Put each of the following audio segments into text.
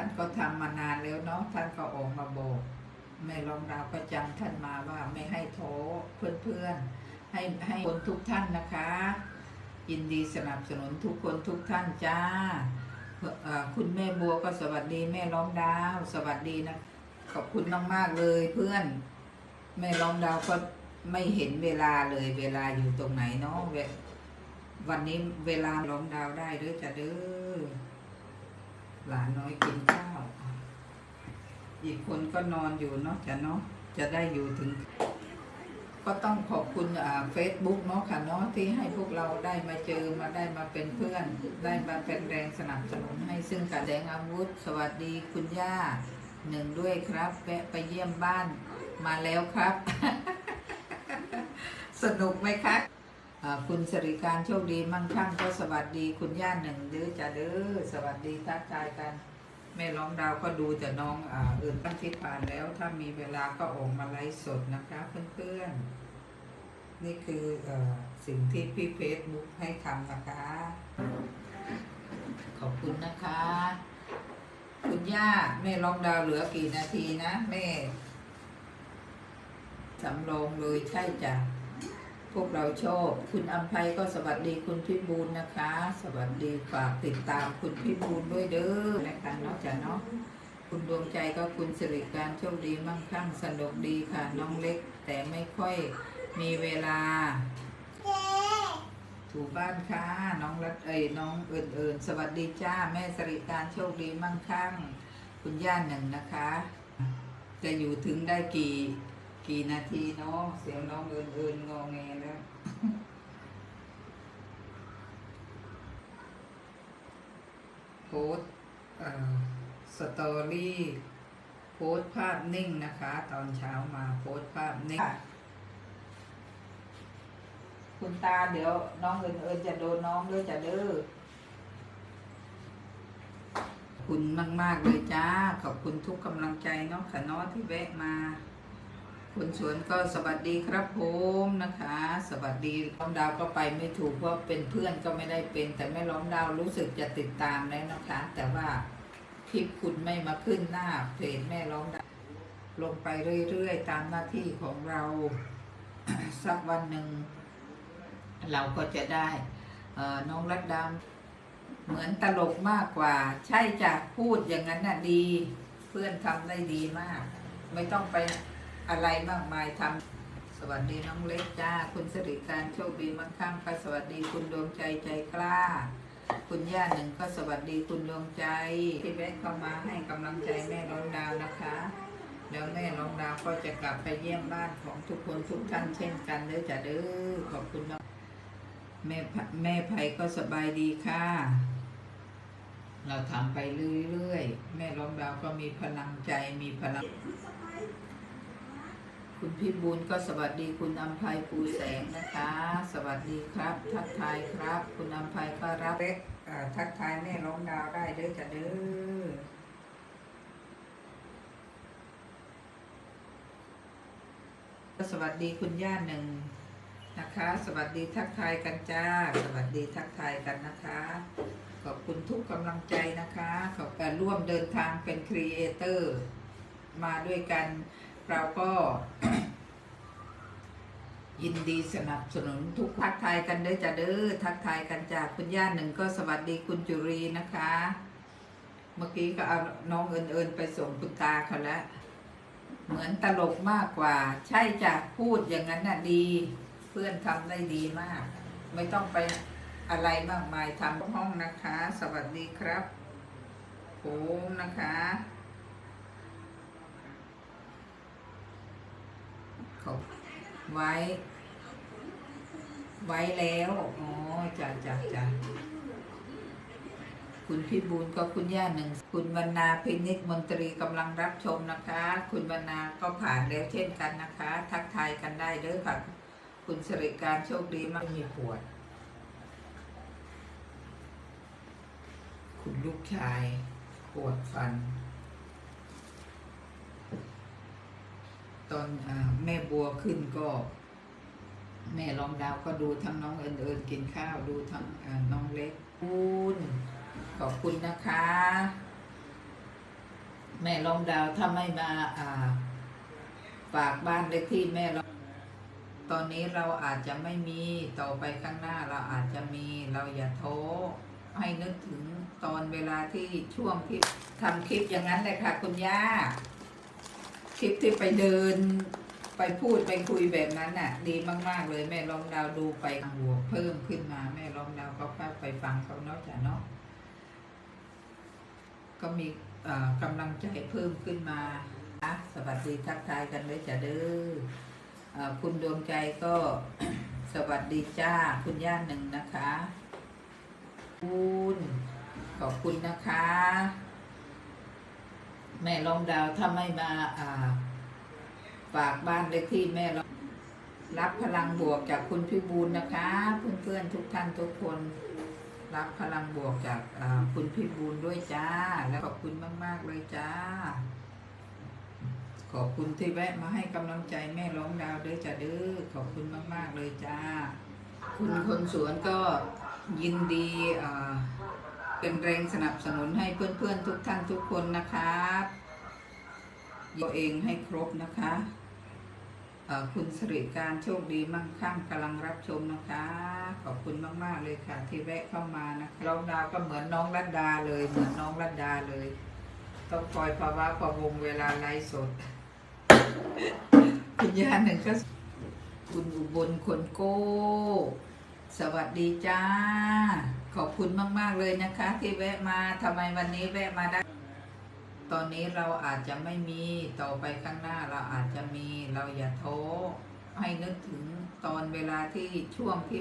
ท่านก็ทำมานานแล้วเนาะท่านก็ออกมาบอกแม่รองดาวก็จำท่านมาว่าไม่ให้ท้อเพื่อนๆให้ให้คนทุกท่านนะคะยินดีสนับสนุนทุกคนทุกท่านจ้าคุณแม่บัวก็สวัสดีแม่ร้องดาว สวัสดีนะขอบคุณมากๆเลยเพื่อน แม่ร้องดาวก็ไม่เห็นเวลาเลยเวลาอยู่ตรงไหนเนาะวันนี้เวลาร้องดาวได้เด้อจ้ะเด้อ หลานน้อยกินข้าว อีกคนก็นอนอยู่เนาะจ้ะเนาะจะได้อยู่ถึง ก็ต้องขอบคุณเฟซบุ๊กเนาะค่ะเนาะที่ให้พวกเราได้มาเจอมาได้มาเป็นเพื่อน ได้มาเป็นแรงสนับสนุนให้ซึ่งการแสดงอาวุธ สวัสดีคุณย่าหนึ่งด้วยครับแวะไปเยี่ยมบ้านมาแล้วครับ สนุกไหมคะ คุณสริการโชคดีมั่งคั่งก็สวัสดีคุณย่าหนึ่งเด้อจ้าเด้อสวัสดีทักทายกัน แม่ร้องดาวก็ดูแต่น้องออื่นตั้งที่ผ่านแล้ว ถ้ามีเวลาก็ออกมาไลฟ์สดนะคะเพื่อนๆ นี่คืออสิ่งที่พี่เฟซบุ๊กให้ทำนะคะ ขอบคุณนะคะ คุณย่าแม่ร้องดาวเหลือกี่นาทีนะ แม่สำรองเลยใช่จ้ะ วกเราชอบ คุณอัมภัยก็สวัสดีคุณพิบูลนะคะ สวัสดีฝากติดตามคุณพิบูลด้วยเด้อและกันเนาะจ้ะเนาะคุณดวงใจก็คุณสิริการโชคดีมั่งคั่งสนุกดีค่ะน้องเล็ก แต่ไม่ค่อยมีเวลาถูบ้านค่ะน้องรัตเอ้ยน้องเอิญเอิญสวัสดีจ้าแม่สริการโชคดีมั่งคั่ง คุณย่าหนึ่งนะคะ จะอยู่ถึงได้กี่ กี่นาทีเนาะเสียงน้องเอิญเอิญงอแงแล้วโพสต์เอ่อสตอรี่โพสต์ภาพนิ่งนะคะ ตอนเช้ามาโพสต์ภาพนิ่ง คุณตาเดี๋ยวน้องเอิญเอิญจะโดนน้องด้วยจะเด้อขอบคุณมาก ๆ เลยจ้า ขอบคุณทุกกำลังใจเนาะค่ะเน้อที่แวะมา คุณสวนก็สวัสดีครับผมนะคะ สวัสดีล้อมดาวก็ไปไม่ถูกเพราะเป็นเพื่อนก็ไม่ได้เป็น แต่แม่ล้อมดาวรู้สึกจะติดตามแล้วนะคะ แต่ว่าคลิปคุณไม่มาขึ้นหน้าเพจแม่ล้อมดาวลงไปเรื่อยๆ ตามหน้าที่ของเราสักวันหนึ่ง เราก็จะได้น้องรัดดำเหมือนตลกมากกว่า ใช่จะพูดอย่างนั้นน่ะดี เพื่อนทำได้ดีมาก ไม่ต้องไป อะไรมากมายทำสวัสดีน้องเล็กจ้า คุณสิริการโชคดีมั่งคั่งก็สวัสดีคุณดวงใจใจกล้า คุณย่าหนึ่งก็สวัสดีคุณดวงใจที่แวะเข้ามาให้กำลังใจแม่ร้องดาวนะคะเดี๋ยวแม่ร้องดาวก็จะกลับไปเยี่ยมบ้านของทุกคนทุกท่านเช่นกันเด้อจ้ะเด้อขอบคุณมากแม่แม่ไผ่ก็สบายดีค่ะ เราทำไปเรื่อยๆ แม่ร้องดาวก็มีพลังใจมีพลัง คุณพี่บุญก็สวัสดีคุณอัมภัยปูแสงนะคะ สวัสดีครับ ทักทายครับ คุณอัมภัยก็รับเล็กทักทายแม่ร้องดาวได้เด้อจ้ะเด้อสวัสดีคุณย่าหนึ่งนะคะ สวัสดีทักทายกันจ้า สวัสดีทักทายกันนะคะ ขอบคุณทุกกำลังใจนะคะ ขอบการร่วมเดินทางเป็นครีเอเตอร์มาด้วยกัน เราก็ ยินดีสนับสนุนทุกทักทายกันเด้อจ้าเด้อทักทายกันจากคุณย่าหนึ่งก็สวัสดีคุณจุรีนะคะ เมื่อกี้ก็เอาน้องเอิญเอิญไปส่งคุณตาเขาแล้วเหมือนตลกมากกว่า ใช่จ้ะพูดอย่างนั้นน่ะดี เพื่อนทำได้ดีมาก ไม่ต้องไปอะไรมากมายทำห้องนะคะ สวัสดีครับผมนะคะ ขอบไว้ ไว้แล้วอ๋อจ้ะจ้ะจ้ะคุณพี่บูลก็คุณย่าหนึ่ง คุณวรรณาพินิจมนตรีกำลังรับชมนะคะ คุณวรรณาก็ผ่านแล้วเช่นกันนะคะ ทักทายกันได้เด้อค่ะ คุณสริการโชคดีมากมีปวด คุณลูกชายปวดฟัน ตอนอาแม่บัวขึ้นก็ แม่ลองดาวก็ดูทั้งน้องเอิญเอิญกินข้าวดูทั้งอ่าน้องเล็กคุณขอบคุณนะคะ แม่ล้อมดาวถ้าไม่มาอ่าฝากบ้านเลขที่แม่ล้อมตอนนี้เราอาจจะไม่มีต่อไปข้างหน้าเราอาจจะมีเราอย่าท้อให้นึกถึงตอนเวลาที่ช่วงที่ทำคลิปอย่างนั้นเลยค่ะคุณย่า คลิปที่ไปเดิน ไปพูดไปคุยแบบนั้นน่ะ ดีมาก ๆ เลยแม่ลองดาวดูไปหัวเพิ่มขึ้นมา แม่ลองดาวก็ไปฟังเขาเนาะจ้ะเนาะก็มีกำลังใจเพิ่มขึ้นมาอะสวัสดีทักทายกันเลยจ้ะเด้อเอ่อคุณดวงใจก็สวัสดีจ้า คุณย่าหนึ่งนะคะ คุณ ขอบคุณนะคะ แม่ลองดาวถ้าไม่มาอ่าฝากบ้านเลขที่แม่ลองรับพลังบวกจากคุณพิบูลนะคะ เพื่อนๆทุกท่านทุกคน รับพลังบวกจากคุณพิบูลด้วยจ้า แล้วขอบคุณมาก ๆ เลยจ้า ขอบคุณที่แวะมาให้กำลังใจแม่ร้องดาวด้วยจ้าเด้อขอบคุณมาก ๆ เลยจ้า คุณคนสวนก็ยินดีอ่า เป็นแรงสนับสนุนให้เพื่อนๆทุกท่านทุกคนนะครับตัวเองให้ครบนะคะคุณสิริการโชคดีมั่งคั่งกำลังรับชมนะคะ ขอบคุณมากๆเลยค่ะ ที่แวะเข้ามานะคะร้องดาวก็เหมือนน้องรัดดาเลย เหมือนน้องรัดดาเลย ต้องคอยภาวะประวงเวลาไลฟ์สด คุณยาหนึ่งก็คุณอุบลคนโก้ สวัสดีจ้า ขอบคุณมาก ๆ เลยนะคะ ที่แวะมาทำไมวันนี้แวะมาได้ ตอนนี้เราอาจจะไม่มีต่อไปข้างหน้าเราอาจจะมีเราอย่าท้อให้นึกถึงตอนเวลาที่ช่วงที่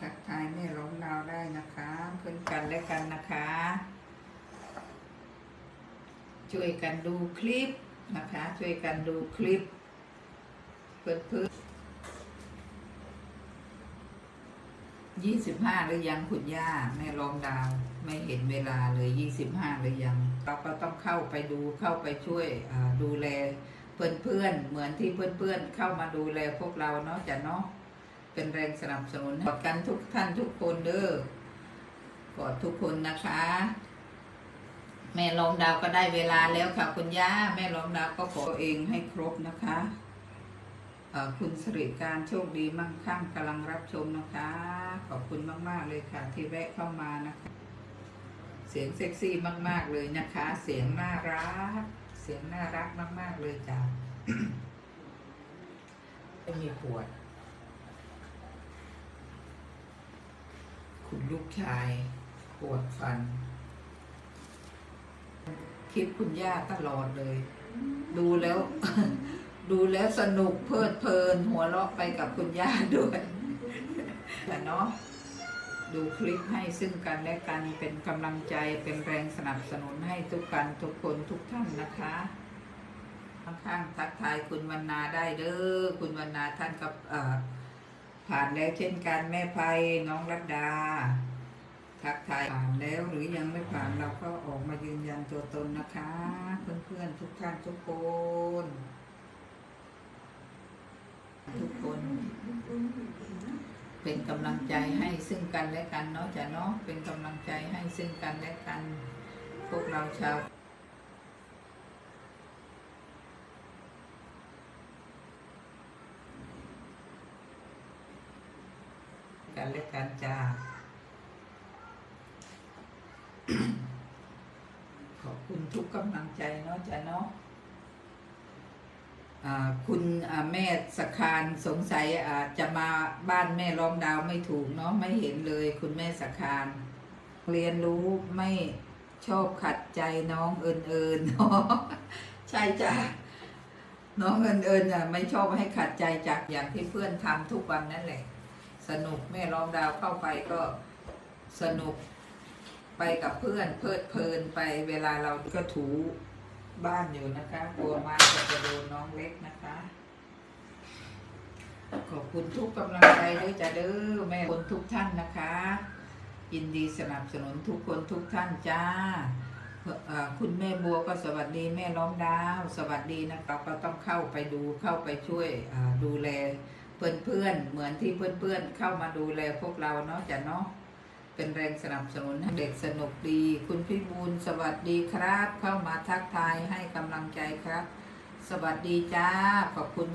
ทักทายแม่ร้องดาวได้นะคะเพื่อนกันและกันนะคะ ช่วยกันดูคลิปนะคะ ช่วยกันดูคลิป พื่อนเพื่อนยี่สิบห้าหรือยังคุณย่าแม่ร้องดาว ไม่เห็นเวลาเลยยี่สิบห้าหรือยัง เราก็ต้องเข้าไปดูเข้าไปช่วยดูแลเพื่อนเพื่อนๆเหมือนที่เพื่อนเพื่อนๆเข้ามาดูแลพวกเราเนาะจ้ะเนาะเป็นแรงสนับสนุนกอดกันทุกท่านทุกคนเด้อกอดทุกคนนะคะ แม่ลอมดาวก็ได้เวลาแล้วค่ะคุณย่า แม่ลอมดาวก็ขอเองให้ครบนะคะ คุณสิริการโชคดีมั่งคั่งกำลังรับชมนะคะ ขอบคุณมาก ๆ เลยค่ะ ที่แวะเข้ามานะคะเสียงเซ็กซี่มาก ๆ เลยนะคะ เสียงน่ารัก เสียงน่ารักมาก ๆ เลยจ้ะไม่มีปวด คุณลูกชายปวดฟัน คลิปคุณย่าตลอดเลย ดูแล้ว ดูแล้วสนุกเพลิดเพลิน หัวเราะไปกับคุณย่าด้วยแต่เนาะดูคลิปให้ซึ่งกันและกันเป็นกำลังใจเป็นแรงสนับสนุนให้ทุกกันทุกคนทุกท่านนะคะข้างทักทายคุณวรรณาได้เด้อคุณวรรณาท่านกับผ่านแล้วเช่นกันแม่ภัยน้องรัตดา ทักทายผ่านแล้วหรือยังไม่ผ่านเราก็ออกมายืนยันตัวตนนะคะ เพื่อนๆทุกท่านทุกคน ทุกคน เป็นกำลังใจให้ซึ่งกันและกันเนาะจ้ะเนาะเป็นกำลังใจให้ซึ่งกันและกัน พวกเราชาวกันและกันจ้าขอบคุณทุกกำลังใจเนาะจ้ะเนาะ คุณแม่สคารสงสัยอาจะมาบ้านแม่ร้องดาวไม่ถูกเนาะไม่เห็นเลยคุณแม่สคารเรียนรู้ไม่ชอบขัดใจน้องเอิญเอิญเนาะใช่จ้ะน้องเอิญเอิญอะไม่ชอบให้ขัดใจจากอย่างที่เพื่อนทำทุกวันนั่นแหละ สนุกแม่ร้องดาวเข้าไปก็สนุกไปกับเพื่อนเพลิดเพลินไปเวลาเราก็ถู บ้านอยู่นะคะ กลัวมาจะจะโดนน้องเล็กนะคะ ขอบคุณทุกกำลังใจด้วยจ้ะเด้อแม่คนทุกท่านนะคะยินดีสนับสนุนทุกคนทุกท่านจ้าคุณแม่บัวก็สวัสดีแม่ล้อมดาว สวัสดีนะครับก็ต้องเข้าไปดูเข้าไปช่วยดูแลเพื่อนๆเหมือนที่เพื่อนๆเข้ามาดูแลพวกเราเนาะจ้ะเนาะ เป็นแรงสนับสนุนเด็กสนุกดี คุณพี่บูลสวัสดีครับ เข้ามาทักทายให้กำลังใจครับ สวัสดีจ้าขอบคุณ